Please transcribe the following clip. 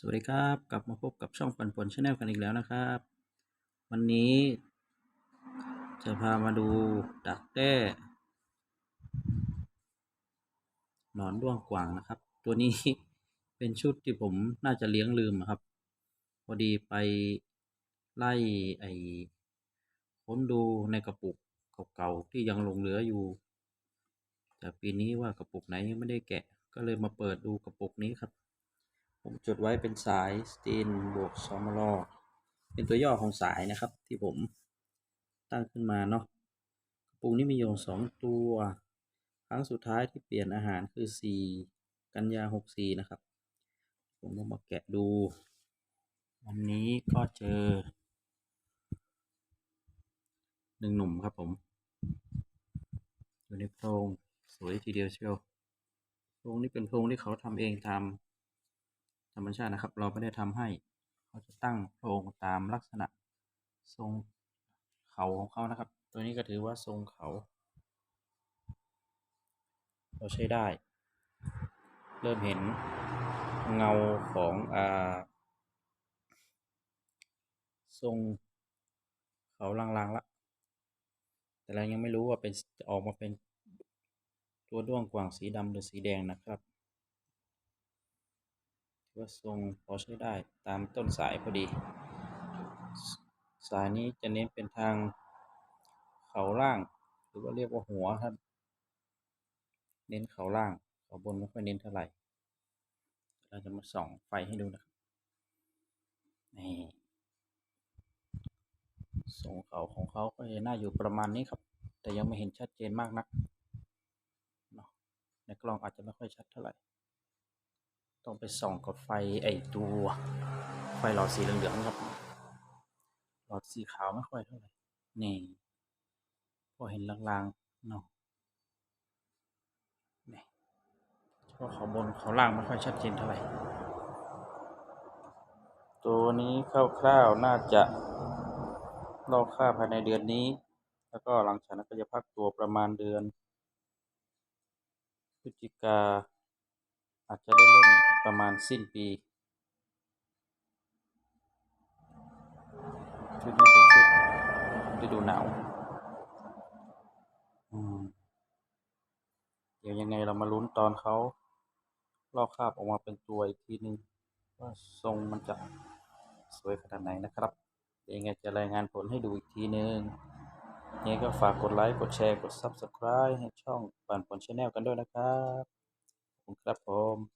สวัสดีครับกลับมาพบกับช่องปันป่วนชาแนลกันอีกแล้วนะครับ วันนี้ จะพามาดูดักแด้หนอนด้วงกวางนะครับ ตัวนี้เป็นชุดที่ผมน่าจะเลี้ยงลืมครับ พอดีไปไล่ไอ้ค้นดูในกระปุกเก่าๆที่ยังหลงเหลืออยู่ แต่ปีนี้ว่ากระปุกไหนยังไม่ได้แกะ ก็เลยมาเปิดดูกระปุกนี้ครับ จดไว้เป็นสายสตีนบวกซอมลอเป็นตัวย่อของสายนะครับ ที่ผมตั้งขึ้นมาเนาะกระปุกนี้มีอยู่สองตัว ครั้งสุดท้ายที่เปลี่ยนอาหารคือ 4 กันยา 64 นะครับ ผมก็มาแกะดู วันนี้ก็เจอหนึ่งหนุ่มครับผม อยู่ในโพรงสวยทีเดียวเชียวโพรงนี้เป็นโพรงที่เขาทำเองตาม ธรรมชาตินะครับ เราไม่ได้ทำให้เขาจะตั้งโพรงตามลักษณะทรงเขาของเขานะครับ ตัวนี้ก็ถือว่าทรงเขา เราใช้ได้ เริ่มเห็นเงาของอ่าทรงเขาลางๆละ แต่เรายังไม่รู้ว่าเป็นจะออกมาเป็นตัวด้วงกว่างสีดำหรือสีแดงนะครับ ว่าทรงพอใช้ได้ตามต้นสายพอดี สายนี้จะเน้นเป็นทางเขาล่าง หรือว่าเรียกว่าหัวครับ เน้นเขาล่างเขาบนไม่ค่อยเน้นเท่าไหร่ เราจะมาส่องไฟให้ดูนะครับนี่ทรงเขาของเขาก็จะน่าอยู่ประมาณนี้ครับ แต่ยังไม่เห็นชัดเจนมากนักเนาะในกล้องอาจจะไม่ค่อยชัดเท่าไหร่ ต้องไปส่องกับไฟไอตัว ไฟหลอดสีเหลืองๆครับ หลอดสีขาวไม่ค่อยเท่าไหร่ นี่ พอเห็นลางๆเนาะนี่เฉพาะเขาบนเขาล่างไม่ค่อยชัดเจนเท่าไหร่ ตัวนี้คร่าวๆน่าจะลอกค่าภายในเดือนนี้ แล้วก็หลังจากนั้นก็จะพักตัวประมาณเดือนพฤศจิกา อาจจะได้เล่นประมาณสิ้นปีชุดนี้เป็นชุดฤดูหนาวเดี๋ยวยังไงเรามาลุ้นตอนเขาลอกคราบออกมาเป็นตัวอีกทีนึงว่าทรงมันจะสวยขนาดไหนนะครับยังไงจะรายงานผลให้ดูอีกทีนึงยังไงก็ฝากกดไลค์ กดแชร์ กด Subscribe ให้ช่องป่านผลชาแนลกันด้วยนะครับ comprar pó,